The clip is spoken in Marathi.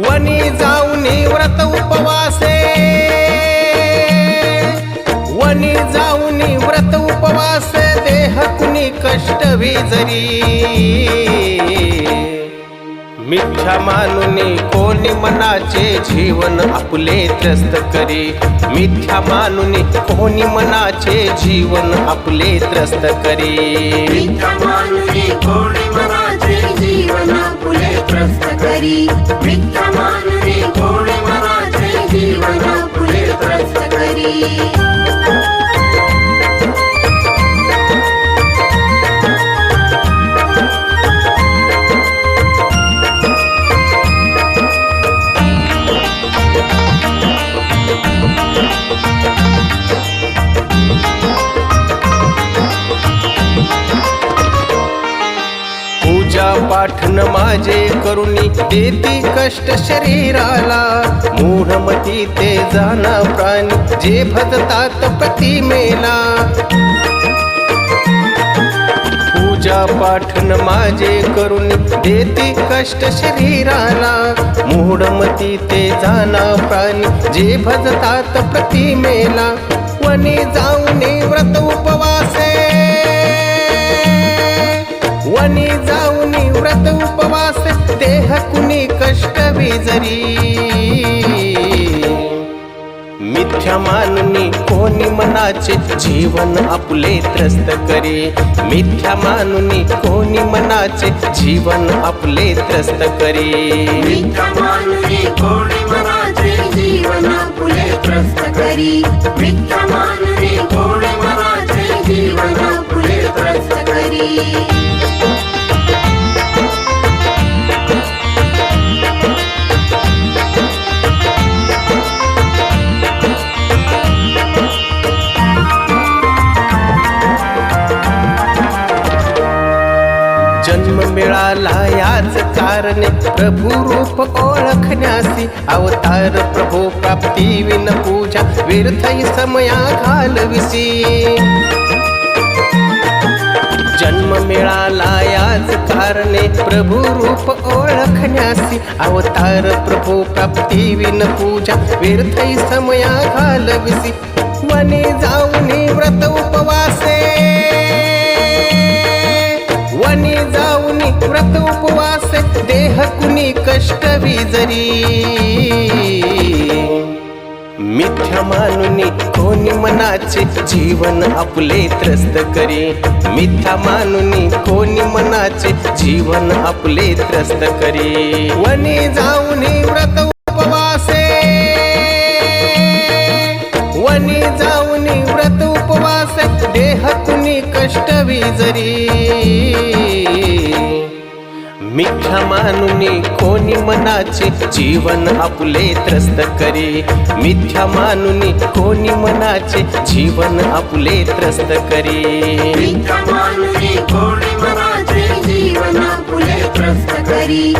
वनी जाऊन व्रत उपवासे. वनी जाऊन व्रत उपवास देह कुणी कष्ट विजरी. मिथ्या मानुनी कोणी मनाचे जीवन आपले त्रस्त करी. मिथ्या मानुनी कोणी मनाचे जीवन आपले त्रस्त करी. मिथ्या मानून कोणी मनाचे जीवन आपले त्रस्त करी. मिथ्या पाठन माझे करुणी देती कष्ट शरीराला. मूढमती ते जाना प्राणी जे भजतात प्रतिमेला. पूजा पाठन माझे करून देती कष्ट शरीराला. मूढमती ते जाना प्राणी जे भजतात प्रतिमेला. वनी जाऊने व्रत उपवासे. वनी जा व्रत उपवास देह कुणी कष्ट विजरी. मिथ्या मानुनी कोणी मनाचे जीवन आपले त्रस्त करी. मिथ्या मानुनी कोणी मनाचे जीवन आपले त्रस्त करी. मिथ्या कोणी मनाचे जीवन त्रस्त करी. मिथ्या कोणी मनाचे जीवन त्रस्त करी. मिळाला याच कारणे. प्रभू रूप ओळखण्यासी अवतार प्रभू प्राप्ती विन पूजा. व्यर्थई समया घालविसी. जन्म मिळाला याच कारणे. प्रभू रूप ओळखण्यासी अवतार प्रभू प्राप्ती विन पूजा. व्यर्थई समया घालविसी. वने जाऊनी व्रत उपवास कष्ट विजरी. मिथ्या मानुनी कोणी मनाचे जीवन आपले त्रस्त करी. मिथ्या मानुनी कोणी मनाचे जीवन आपले त्रस्त करी. वनी जाऊनी व्रत उपवासे. वनी जाऊनी व्रत उपवास. देह कुणी कष्ट विजरी. मिथ्या मानुनी कोणी मनाचे जीवन आपले त्रस्त करे. मिथ्या मानुनी कोणी मनाचे जीवन आपले त्रस्त करे. जीवन आपले त्रस्त करी.